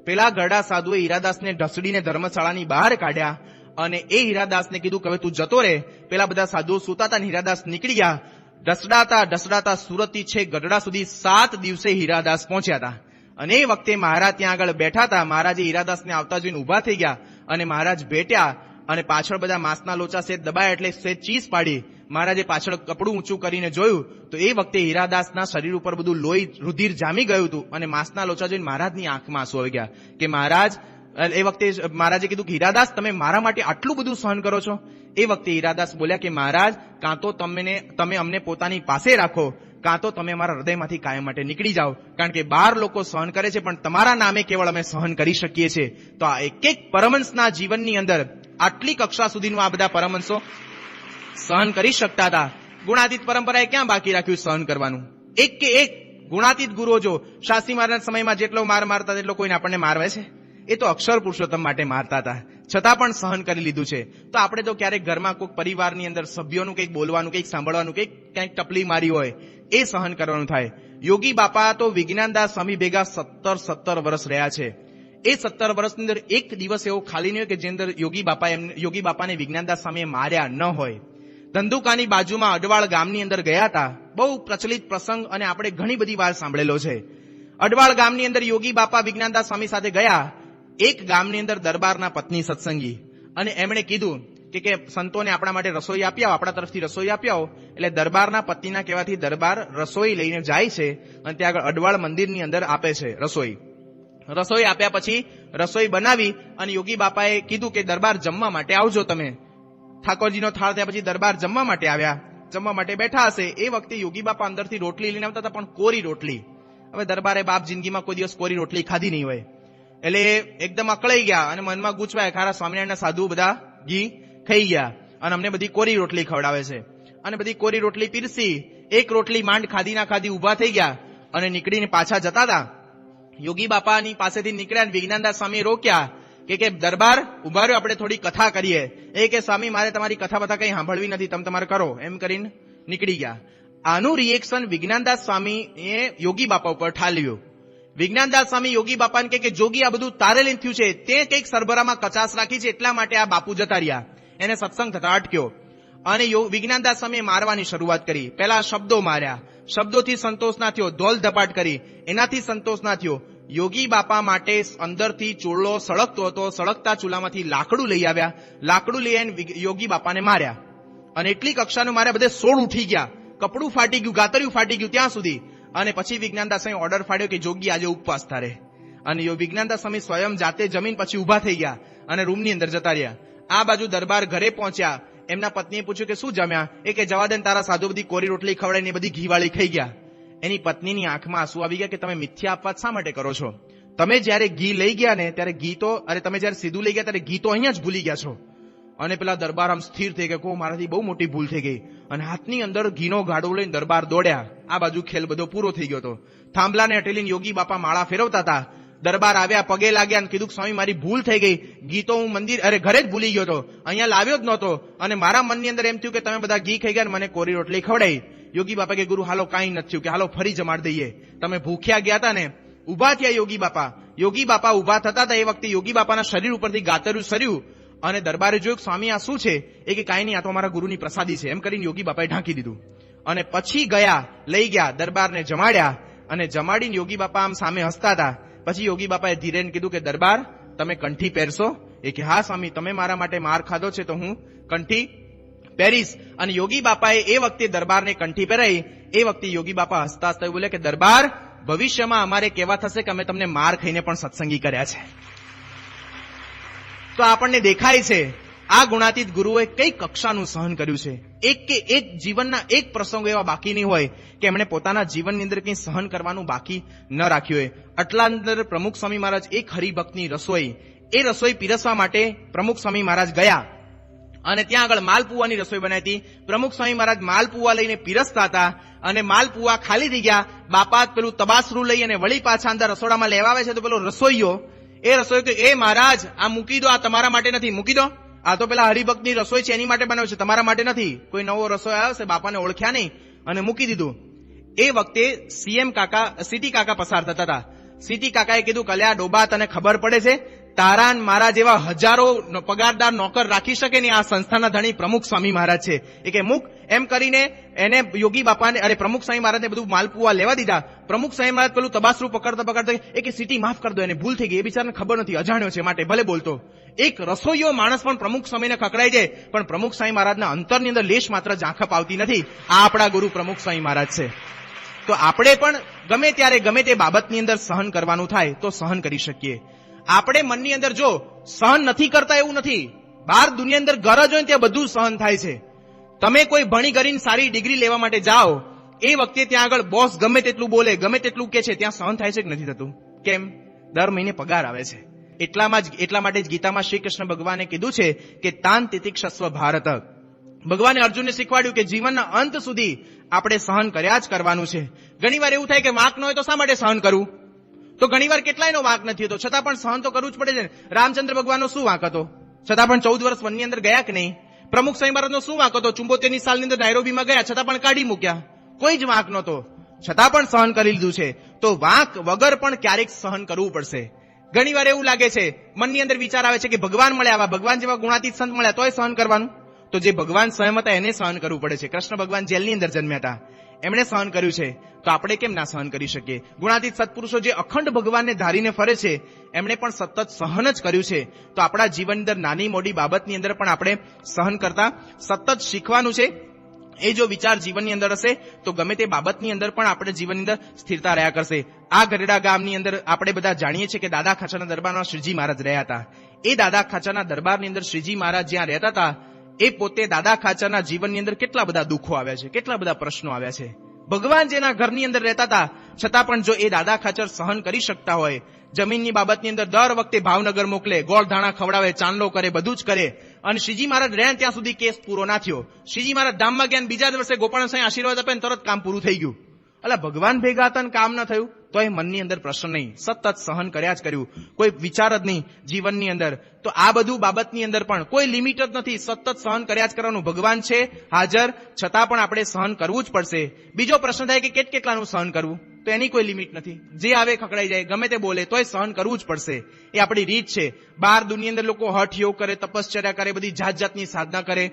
પેલા ગરડા સાધુએ હીરાદાસને ઢસડીને ધર્મશાળાની બહાર કાઢ્યા અને એ હીરાદાસને કીધું કે તું જતો રહે. પેલા બધા સાધુઓ સુતા હતા હીરાદાસ નીકળી ગયા. ઢસડાતા ઢસડાતા સુરતથી છે ગઢડા સુધી સાત દિવસે હીરાદાસ પહોંચ્યા હતા. અને એ વખતે મહારાજ ત્યાં આગળ બેઠા હતા. મહારાજે હીરાદાસને આવતા જોઈને ઊભા થઈ ગયા અને મહારાજ ભેટ્યા અને પાછળ બધા માંસના લોચા સેજ દબાયા એટલે સેજ ચીસ પાડી. મહારાજે પાછળ કપડું ઊંચું કરીને જોયું, તો એ વખતે હીરાદાસના શરીર ઉપર બધું લોહી રુધિર જામી ગયું હતું અને માંસના લોચા જોઈને મહારાજની આંખમાં આંસુ આવી ગયા કે, મહારાજ એ વખતે મહારાજે કીધું કે, હીરાદાસ, તમે મારા માટે આટલું બધું સહન કરો છો? એ વખતે હીરાદાસ બોલ્યા કે, મહારાજ, કાં તો તમને, તમે અમને પોતાની પાસે રાખો, કાં તો તમે અમારા હૃદયમાંથી કાયમ માટે નીકળી જાઓ, કારણ કે બાર લોકો સહન કરે છે, પણ તમારા નામે કેવળ અમે સહન કરી શકીએ છીએ. તો આ એક એક પરમહંસના જીવનની અંદર આટલી કક્ષા સુધીનું આ બધા પરમહંસો સહન કરી શકતા હતા ગુણાતીત પરંપરાએ ક્યાં બાકી રાખ્યું સહન કરવાનું? એક કે એક ગુણાતીત ગુરુઓ જો શાસ્ત્રી મહારાજના સમયમાં જેટલો માર મારતા તેટલો કોઈને આપણને મારવે છે? એ તો અક્ષર પુરુષોત્તમ માટે મારતા હતા. છતાં પણ સહન કરી લીધું છે. તો આપણે તો ક્યારેક ઘરમાં કોઈક પરિવારની અંદર સભ્યોનું કંઈક બોલવાનું, કંઈક સાંભળવાનું, કંઈક ક્યાંક ટપલી મારી હોય, એ સહન કરવાનું થાય. યોગી બાપા તો વિજ્ઞાનદાસ સ્વામી ભેગા સત્તર સત્તર વર્ષ રહ્યા છે. એ સત્તર વર્ષની અંદર એક દિવસ એવો ખાલી નહીં હોય કે જે અંદર યોગી બાપા એમ યોગી બાપાને વિજ્ઞાનદાસ સ્વામીએ માર્યા ન હોય. ધંધુકાની બાજુમાં અડવાળ ગામની અંદર ગયા હતા. બહુ પ્રચલિત પ્રસંગ અને આપણે ઘણી બધી વાર સાંભળેલો છે. અડવાળ ગામની અંદર યોગી બાપા વિજ્ઞાનદાસ સ્વામી સાથે ગયા. એક ગામની અંદર દરબારના પત્ની સત્સંગી. અને એમણે કીધું કે કે સંતોને આપણા માટે રસોઈ આપી આવો આપણા તરફથી રસોઈ આપી આવો એટલે દરબારના પત્નીના કહેવાથી દરબાર રસોઈ લઈને જાય છે અને ત્યાં આગળ અડવાળ મંદિરની અંદર આપે છે રસોઈ. રસોઈ આપ્યા પછી રસોઈ બનાવી અને યોગી બાપાએ કીધું કે દરબાર જમવા માટે આવજો તમે. ઠાકોરજીનો થાળ થયા પછી દરબાર જમવા માટે આવ્યા. જમવા માટે બેઠા હશે. એ વખતે યોગી બાપા અંદરથી રોટલી લઈને આવતા હતા, પણ કોરી રોટલી. હવે દરબારે બાપ જિંદગીમાં કોઈ દિવસ કોરી રોટલી ખાધી નહીં હોય. એટલે એકદમ અકળાઈ ગયા અને મનમાં ગૂંચવાય ખારા સ્વામિનારાયણના સાધુ બધા ઘી ખાઈ ગયા અને અમને બધી કોરી રોટલી ખવડાવે છે. અને બધી કોરી રોટલી પીરસી, એક રોટલી માંડ ખાધી ના ખાધી ઊભા થઈ ગયા અને નીકળીને પાછા જતા હતા. યોગી બાપાની પાસેથી નીકળ્યા વિજ્ઞાનદાસ સ્વામી રોક્યા. કે કે દરબાર ઊભા રહ્યો આપણે થોડી કથા કરીએ. એ કે, સ્વામી, મારે તમારી કથા બધા કઈ સાંભળવી નથી, તમે તમારે કરો. એમ કરીને નીકળી ગયા. આનું રિએક્શન વિજ્ઞાનદાસ સ્વામી એ યોગી બાપા ઉપર ઠાલ્યું વિજ્ઞાનદાસ સ્વામી યોગી બાપાને કહે કે, જોગી, આ બધું તારે લઈને થયું છે. તે કંઈક સરભરામાં કચાસ રાખી છે, એટલા માટે આ બાપુ જતા રહ્યા. એને સત્સંગ થતા અટક્યો. અને વિજ્ઞાનદાસ સ્વામીએ મારવાની શરૂઆત કરી. પહેલા શબ્દો માર્યા. શબ્દોથી સંતોષ ના થયો, ધોલ ધપાટ કરી. એનાથી સંતોષ ના થયો. યોગી બાપા માટે અંદરથી ચૂલો સળગતો હતો. સળગતા ચૂલામાંથી લાકડું લઈ આવ્યા. લાકડું લઈ આવીને યોગી બાપાને માર્યા. અને એટલી કક્ષાનું મારે બધે સોળ ઉઠી ગયા. કપડું ફાટી ગયું, ગાતરિયું ફાટી ગયું ત્યાં સુધી. અને પછી વિજ્ઞાનદાસ ઓર્ડર ફાડ્યો કે જોગી આજે ઉપવાસ તારે અને યો વિજ્ઞાનદાસ સ્વામી સ્વયં જાતે જમીન પછી ઊભા થઈ ગયા અને રૂમની અંદર જતા રહ્યા. આ બાજુ દરબાર ઘરે પહોંચ્યા. એમના પત્નીએ પૂછ્યું કે શું જમ્યા? એ કે જવા દે તારા સાધુ બધી કોરી રોટલી ખવડાવીને બધી ઘીવાળી ખાઈ ગયા. એની પત્નીની આંખમાં આંસુ આવી ગયા કે તમે મિથ્યા અપવાદ શા માટે કરો છો? તમે જ્યારે ઘી લઈ ગયા ને, ત્યારે ઘી તો, અરે તમે જ્યારે સીધું લઈ ગયા ત્યારે ઘી તો અહીંયા જ ભૂલી ગયા છો. અને પેલા દરબાર આમ સ્થિર થઈ ગયા કો મારાથી બહુ મોટી ભૂલ થઈ ગઈ. અને હાથની અંદર ઘીનો ગાડો લઈને દરબાર દોડ્યા. આ બાજુ ખેલ બધો પૂરો થઈ ગયો હતો. થાંભલાને અટેલીને યોગી બાપા માળા ફેરવતા હતા. દરબાર આવ્યા, પગે લાગ્યા અને કીધું, સ્વામી, મારી ભૂલ થઈ ગઈ. ઘી તો હું મંદિર, અરે ઘરે જ ભૂલી ગયો હતો. અહીંયા લાવ્યો જ નહોતો. અને મારા મનની અંદર એમ થયું કે તમે બધા ઘી ખાઈ ગયા મને કોરી રોટલી ખવડાવી. યોગી બાપા કે ગુરુ, હાલો કાંઈ નથી થયું કે હાલો ફરી જમાડ દઈએ. તમે ભૂખ્યા ગયા હતા ને ઊભા થયા યોગી બાપા. યોગી બાપા ઊભા થતા હતા એ વખતે યોગી બાપાના શરીર ઉપરથી ગાતરું સર્યું અને દરબારે જોયું સ્વામી, આ શું છે? એ કે કાંઈ નહીં, આ તો અમારા ગુરુની પ્રસાદી છે. એમ કરીને યોગી બાપાએ ઢાંકી દીધું. અને પછી ગયા, લઈ ગયા, દરબારને જમાડ્યા અને જમાડીને યોગી બાપા આમ સામે હસતા હતા પછી યોગી બાપાએ ધીરેન કીધું કે, દરબાર, તમે કંઠી પહેરશો? એ કે, હા, સ્વામી, તમે મારા માટે માર ખાધો છે તો હું કંઠી પહેરીશ અને યોગી બાપાએ એ વખતે દરબારને કંઠી પહેરાઈ. એ વખતે યોગી બાપા હસતા હસતા બોલે કે, દરબાર, ભવિષ્યમાં અમારે કેવા થશે કે અમે તમને માર ખાઈને પણ સત્સંગી કર્યા છે. તો આપણને દેખાય છે, આ ગુણાતીત ગુરુએ કઈ કક્ષાનું સહન કર્યું છે? એક કે એક જીવનના એક પ્રસંગો એવા બાકી નહીં હોય કે એમણે પોતાના જીવનની અંદર કંઈ સહન કરવાનું બાકી ન રાખ્યું હોય. આટલા અંદર પ્રમુખ સ્વામી મહારાજ એક હરિભક્તની રસોઈ. એ રસોઈ પીરસવા માટે પ્રમુખ સ્વામી મહારાજ ગયા. અને ત્યાં આગળ માલપુવાની રસોઈ બનાવી હતી. પ્રમુખ સ્વામી મહારાજ માલપુવા લઈને પીરસતા હતા અને માલપુવા ખાલી થઈ ગયા. બાપા પેલું તબાસરું લઈ અને વળી પાછા અંદર રસોડામાં લેવા આવે છે તો પેલો રસોઈયો. એ રસોઈ કે, એ મહારાજ, આ મૂકી દો, આ તમારા માટે નથી. મૂકી દો. આ તો પેલા હરિભક્તની રસોઈ છે, એની માટે બનાવે છે, તમારા માટે નથી. કોઈ નવો રસોઈ આવ્યો છે, બાપાને ઓળખ્યા નહીં. અને મૂકી દીધું. એ વખતે સીએમ કાકા, સીટી કાકા પસાર થતા હતા. સીટી કાકાએ કીધું, કલ્યા ડોબા તને ખબર પડે છે. તારા મારા જેવા હજારો પગારદાર નોકર રાખી શકે ને આ સંસ્થાના ધણી પ્રમુખ સ્વામી મહારાજ છે. એ કે મુક એમ કરીને એને યોગી બાપાને અરે, પ્રમુખ સ્વામી મહારાજને બધું માલપુઆ લેવા દીધા. પ્રમુખ સ્વામી મહારાજ પેલું તબાસરું પકડતા પકડતા એ કે, સીટી માફ કરી દો, એને ભૂલ થઈ ગઈ. એ બિચારાને ખબર નથી, અજાણ્યો છે માટે, ભલે બોલતો. એક રસોઈયો માણસ પણ પ્રમુખ સ્વામીને ખકડાઈ જાય પણ પ્રમુખ સ્વામી મહારાજના અંતરની અંદર લેશ માત્ર ઝાંખપ આવતી નથી. આ આપણા ગુરુ પ્રમુખ સ્વામી મહારાજ છે. તો આપણે પણ ગમે ત્યારે ગમે તે બાબતની અંદર સહન કરવાનું થાય, તો સહન કરી શકીએ. આપણે મનની અંદર જો સહન નથી કરતા એવું નથી. બહાર દુનિયા અંદર ગરજ હોય ત્યાં બધું સહન થાય છે. તમે કોઈ ભણી કરીને સારી ડિગ્રી લેવા માટે જાઓ, એ વખતે ત્યાં આગળ બોસ ગમે તેટલું બોલે, ગમે તેટલું કે છે, ત્યાં સહન થાય છે કે નથી થતું? કેમ? દર મહિને પગાર આવે છે. એટલામાં જ, એટલા માટે જ ગીતામાં શ્રી કૃષ્ણ ભગવાને કીધું છે કે તાન તિતિક્ષસ્વ ભારત. ભગવાને અર્જુનને શીખવાડ્યું કે જીવનના અંત સુધી આપણે સહન કર્યા જ કરવાનું છે. ઘણીવાર એવું થાય કે વાંક ન હોય તો શા માટે સહન કરવું તો ઘણીવાર કેટલાયનો વાંક નથી હોતો. છતાં પણ સહન તો કરવું જ પડે છે રામચંદ્ર ભગવાનનો શું વાંક હતો? છતાં પણ ચૌદ વર્ષ વનની અંદર ગયા કે નહીં? પ્રમુખ સ્વામી ભારતનો શું વાંક હતો? ચુંબોતેરની સાલની અંદર નાયરોબીમાં ગયા, છતાં પણ કાઢી મૂક્યા. કોઈ જ વાંક નહોતો. છતાં પણ સહન કરી લીધું છે. તો વાંક વગર પણ ક્યારેક સહન કરવું પડશે. ઘણી વાર એવું લાગે છે, મનની અંદર વિચાર આવે છે કે ભગવાન મળ્યા આવા, ભગવાન જેવા ગુણાતીત સંત મળ્યા, તોય સહન કરવાનું. તો જે ભગવાન સ્વયં હતા, એને સહન કરવું પડે છે. કૃષ્ણ ભગવાન જેલની અંદર જન્મ્યા હતા. એમણે સહન કર્યું છે. તો આપણે કેમ ના સહન કરી શકીએ? ગુણાતીત સત્પુરુષો જે અખંડ ભગવાનને ધારીને ફરે છે, એમણે પણ સતત સહન જ કર્યું છે. તો આપણા જીવન અંદર નાની મોટી બાબતની અંદર પણ આપણે સહન કરતા સતત શીખવાનું છે. એ જો વિચાર જીવનની અંદર હશે, તો ગમે તે બાબતની અંદર પણ આપણે જીવનની અંદર સ્થિરતા રહ્યા કરશે. આ ગરડા ગામની અંદર આપણે બધા જાણીએ છીએ કે દાદા ખાચાના દરબારમાં શ્રીજી મહારાજ રહ્યા હતા. એ દાદા ખાચાના દરબારની અંદર શ્રીજી મહારાજ જ્યાં રહેતા હતા એ પોતે દાદા ખાચાના જીવનની અંદર કેટલા બધા દુઃખો આવ્યા છે, કેટલા બધા પ્રશ્નો આવ્યા છે. ભગવાન જેના ઘરની અંદર રહેતા હતા, છતાં પણ જો એ દાદા ખાચર સહન કરી શકતા હોય, જમીનની બાબતની અંદર દર વખતે ભાવનગર મોકલે ગોળ ધાણા ખવડાવે, ચાંદલો કરે, બધું જ કરે, અને શ્રીજી મહારાજ રહ્યા ત્યાં સુધી કેસ પૂરો ના થયો. શ્રીજી મહારાજ ધામમાં ગયા બીજા દિવસે ગોપાલ સાંઈ આશીર્વાદ આપે તરત કામ પૂરું થઈ ગયું. એટલે ભગવાન ભેગા હતા કામ ન થયું. તો એ મનની અંદર પ્રશ્ન નહીં. સતત સહન કર્યા જ કર્યું. કોઈ વિચાર જ નહીં જીવનની અંદર. તો આ બધું બાબતની અંદર પણ કોઈ લિમિટ જ નથી. સતત સહન કર્યા જ કરવાનું ભગવાન છે, હાજર. છતાં પણ આપણે સહન કરવું જ પડશે. બીજો પ્રશ્ન થાય કે કેટ કેટલાનું સહન કરવું? તો એની કોઈ લિમિટ નથી. જે આવે ખકડાઈ જાય. ગમે તે બોલે તોય સહન કરવું જ પડશે. એ આપણી રીત છે. બહાર દુનિયા અંદર લોકો હઠ યોગ કરે, તપશ્ચર્યા કરે, બધી જાત જાતની સાધના કરે.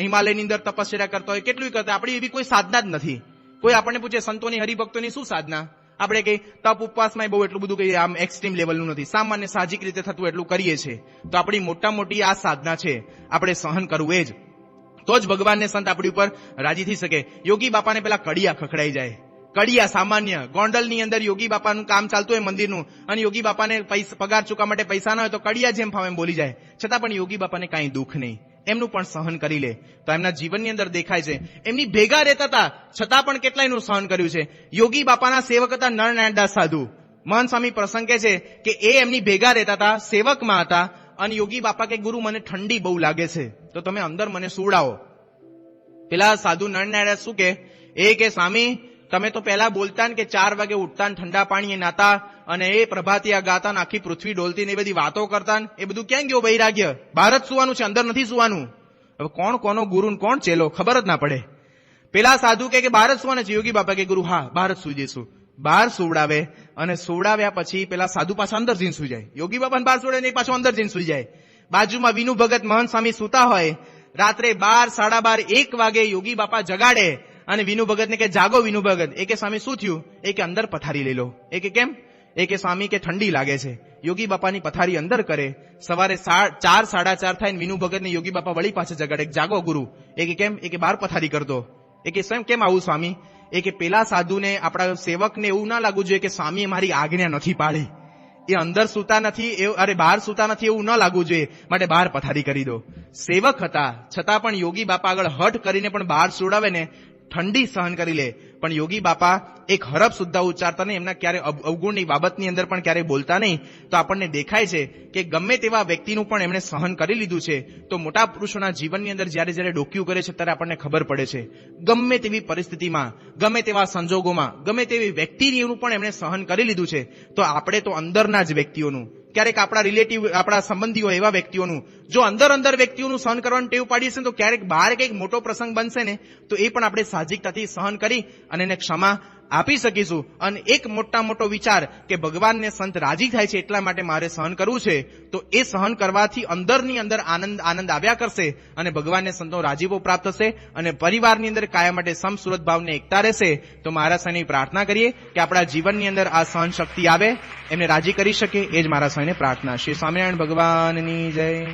હિમાલયની અંદર તપશ્ચર્યા કરતા હોય કેટલું કરતા આપણી એવી કોઈ સાધના જ નથી. કોઈ આપણને પૂછે, સંતોની હરિભક્તોની શું સાધના? આપણે કઈ તપ ઉપવાસમાં બહુ એટલું બધું કઈ આમ એક્સ્ટ્રીમ લેવલનું નથી. સામાન્ય સાહજિક રીતે થતું એટલું કરીએ છીએ. તો આપણી મોટા મોટી આ સાધના છે. આપણે સહન કરવું એ જ. તો જ ભગવાનને સંત આપણી ઉપર રાજી થઈ શકે. યોગી બાપાને પેલા કડિયા ખખડાઈ જાય. કડિયા સામાન્ય. ગોંડલની અંદર યોગી બાપાનું કામ ચાલતું હોય મંદિરનું. અને યોગી બાપાને પગાર ચૂકવા માટે પૈસા ના હોય તો કડિયા જેમ ફાવે બોલી જાય. છતાં પણ યોગી બાપાને કાંઈ દુઃખ નહીં. એમનું પણ સહન કરી લે. તો એમના જીવનની અંદર દેખાય છે. એમની ભેગા રહેતા હતા, છતાં પણ કેટલાયનું સહન કર્યું છે. યોગી બાપાના સેવક હતા નરનાયણદાસ સાધુ. મહન સ્વામી પ્રસંગે છે કે એ એમની ભેગા રહેતા હતા, સેવકમાં હતા, અને યોગી બાપા કે, ગુરુ, મને ઠંડી બહુ લાગે છે. તો તમે અંદર મને સુવડાવો. પેલા સાધુ નરનારાયણ શું કે એ કે, સ્વામી તમે તો પહેલા બોલતા ને કે ચાર વાગે ઉઠતા ઠંડા પાણીએ નાતા અને એ પ્રભાતિયા ગાતા આખી પૃથ્વી ડોલતી ને એ બધી વાતો કરતા એ બધું ક્યાં ગયો વૈરાગ્ય? ભારત સુવાનું છે, અંદર નથી સુવાનું. હવે કોણ કોનો ગુરુ કોણ ચેલો? ખબર જ ના પડે. પેલા સાધુ કે બહાર જ સુવાના છે, યોગી બાપા કે ગુરુ, હા બહાર જ સુઈ જઈશું. બહાર સુવડાવે અને સુવડાવ્યા પછી પેલા સાધુ પાછા અંદર જઈને સુઈ જાય. યોગી બાપાને બહાર સુવડે નહીં પાછો અંદર જઈને સુઈ જાય. બાજુમાં વિનુ ભગત મહંત સ્વામી સુતા હોય. રાત્રે બાર, સાડા બાર, એક વાગે યોગી બાપા જગાડે અને વિનુ ભગતને કે જાગો વિનુ ભગત. એ કે, સ્વામી, શું થયું? એ કે, અંદર પથારી લઈ લો. એ કે, કેમ? એ કે, સ્વામી, કે ઠંડી લાગે છે. યોગી બાપાની પથારી અંદર કરે. સવારે ચાર, સાડા ચાર થાય ને વિનુ ભગતને યોગી બાપા વળી પાસે જગાડે જાગો ગુરુ. એ કે, કેમ? એ કે, બહાર પથારી કરતો. એ કે, સ્વયં કેમ આવું, સ્વામી? એ કે, પેલા સાધુને, આપણા સેવકને એવું ના લાગવું જોઈએ કે, સ્વામીએ મારી આજ્ઞા નથી પાડી. એ અંદર સૂતા નથી, એવું, અરે, બહાર સૂતા નથી એવું ન લાગવું જોઈએ. માટે બહાર પથારી કરી દો. સેવક હતા. છતાં પણ યોગી બાપા આગળ હઠ કરીને પણ બહાર સુડાવે ને ઠંડી સહન કરી લે. પણ યોગી બાપા, એક હરફ સુદ્ધા ઉચ્ચારતા નહીં, એમના ક્યારે અવગુણની બાબતની અંદર પણ ક્યારેય બોલતા નહીં. તો આપણને દેખાય છે કે ગમે તેવા વ્યક્તિનું પણ એમણે સહન કરી લીધું છે. તો મોટા પુરુષોના જીવનની અંદર જ્યારે જ્યારે ડોક્યું કરે છે, ત્યારે આપણને ખબર પડે છે. ગમે તેવી પરિસ્થિતિમાં, ગમે તેવા સંજોગોમાં, ગમે તેવી વ્યક્તિનું પણ એમણે સહન કરી લીધું છે. તો આપણે તો અંદરના જ વ્યક્તિઓનું. ક્યારેક આપણા રિલેટિવ આપણા સંબંધીઓ એવા વ્યક્તિઓનું, જો અંદર અંદર વ્યક્તિઓનું સહન કરવાનું ટેવ પાડીએ છે તો ક્યારેક બહાર કંઈક મોટો પ્રસંગ બનશે ને, તો એ પણ આપણે સાહજિકતાથી સહન કરી અને એને ક્ષમા આપી શકીશું. અને એક મોટા મોટો વિચાર કે ભગવાનને સંત રાજી થાય છે એટલા માટે મારે સહન કરવું છે, તો એ સહન કરવાથી અંદરની અંદર આનંદ આનંદ આવ્યા કરશે અને ભગવાનને સંતો રાજીપો પ્રાપ્ત થશે અને પરિવારની અંદર કાયમ માટે સમ સુરત ભાવને એકતા રહેશે. તો મારા સાંઈની પ્રાર્થના કરીએ કે આપણા જીવનની અંદર આ સહન શક્તિ આવે, એમને રાજી કરી શકે, એ જ મારા સાંઈને પ્રાર્થના શ્રી સ્વામિનારાયણ ભગવાનની જય.